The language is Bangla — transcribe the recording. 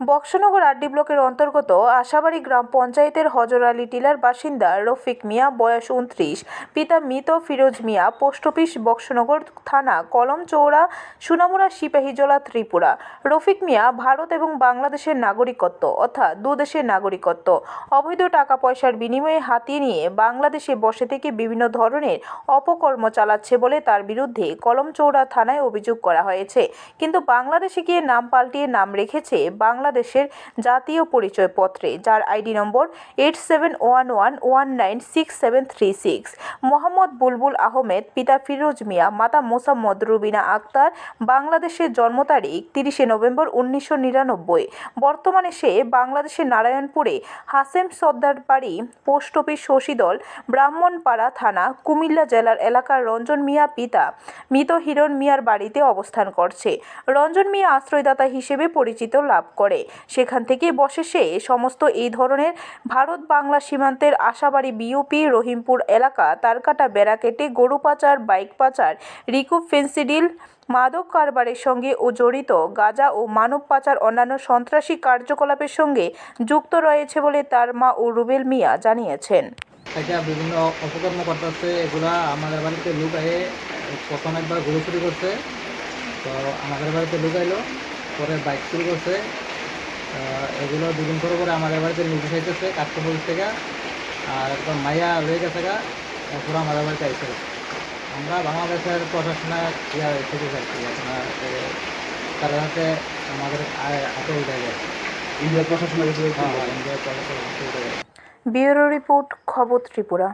বক্সনগর আরডি ব্লকের অন্তর্গত আশাবাড়ি গ্রাম পঞ্চায়েতের হজর আলী টিলার বাসিন্দা রফিক মিয়া, বয়স উনত্রিশ পিতা মৃত ফিরোজ মিয়া, পোস্ট অফিস বক্সনগর থানা কলম চৌড়া সুনামুরা সিপাহীজলা, ত্রিপুরা। রফিক মিয়া ভারত এবং বাংলাদেশের নাগরিকত্ব, অর্থাৎ দেশের নাগরিকত্ব। অবৈধ টাকা পয়সার বিনিময়ে হাতিয়ে নিয়ে বাংলাদেশে বসে থেকে বিভিন্ন ধরনের অপকর্ম চালাচ্ছে বলে তার বিরুদ্ধে কলমচৌড়া থানায় অভিযোগ করা হয়েছে। কিন্তু বাংলাদেশে গিয়ে নাম পাল্টিয়ে নাম রেখেছে বাংলাদেশের জাতীয় পরিচয়পত্রে, যার ID number eight seven one one one nine six seven three six Mohammad Bulbul Ahmed, পিতা ফিরোজ মিয়া, মাতা মোসাম্মদ রুবিনা আক্তার। বাংলাদেশের জন্ম তারিখ তিরিশে নভেম্বর উনিশশো নিরানব্বই। বর্তমানে সে বাংলাদেশের নারায়ণপুরে হাসেম সর্দার বাড়ি, পোস্ট অফিস শশীদল, ব্রাহ্মণপাড়া থানা, কুমিল্লা জেলার এলাকার রঞ্জন মিয়া পিতা। মৃত হিরণ মিয়ার বাড়িতে অবস্থান করছে। রঞ্জন মিয়া আশ্রয়দাতা হিসেবে পরিচিত লাভ করে। সেখান থেকে বসে সে। সমস্ত এই ধরনের ভারত বাংলা সীমান্তের আশাবাড়ি বিউপি রহিমপুর এলাকা, তারকাটা বেড়া কেটে গরু পাচার, বাইক পাচার রিকুপ ফেন্সিডিল, মাদক কারবারের সঙ্গে ও জড়িত, গাঁজা ও মানব পাচার, অন্যান্য সন্ত্রাসী কার্যকলাপের সঙ্গে যুক্ত রয়েছে বলে তার মা ও রুবেল মিয়া জানিয়েছেন। এটা বিভিন্ন অপকর্ম করতেছে এগুলা আমাদের বাড়িতে লোক আয়ে প্রথম একবার চুরি করছে, তো আমাদের বাড়িতে লোক আইলো পরে বাইক চুরি করছে। এগুলো দুদিন পরে পরে আমাদের বাড়িতে নিউজ আইতেছে কাস্টমার থেকে। আর একদম মাইয়া রয়ে গেছে গা এরপর আমাদের বাড়িতে আইসে আমরা বাংলাদেশের প্রশাসনে ইয়া থেকে যাচ্ছি আপনার তারা যাতে আমাদের হাতে উঠে যায় ইন্ডিয়ার প্রশাসনের কাছে হ্যাঁ ইন্ডিয়ার প্রশাসন হাতে উঠে যায় ব্যুরো রিপোর্ট খবর ত্রিপুরা।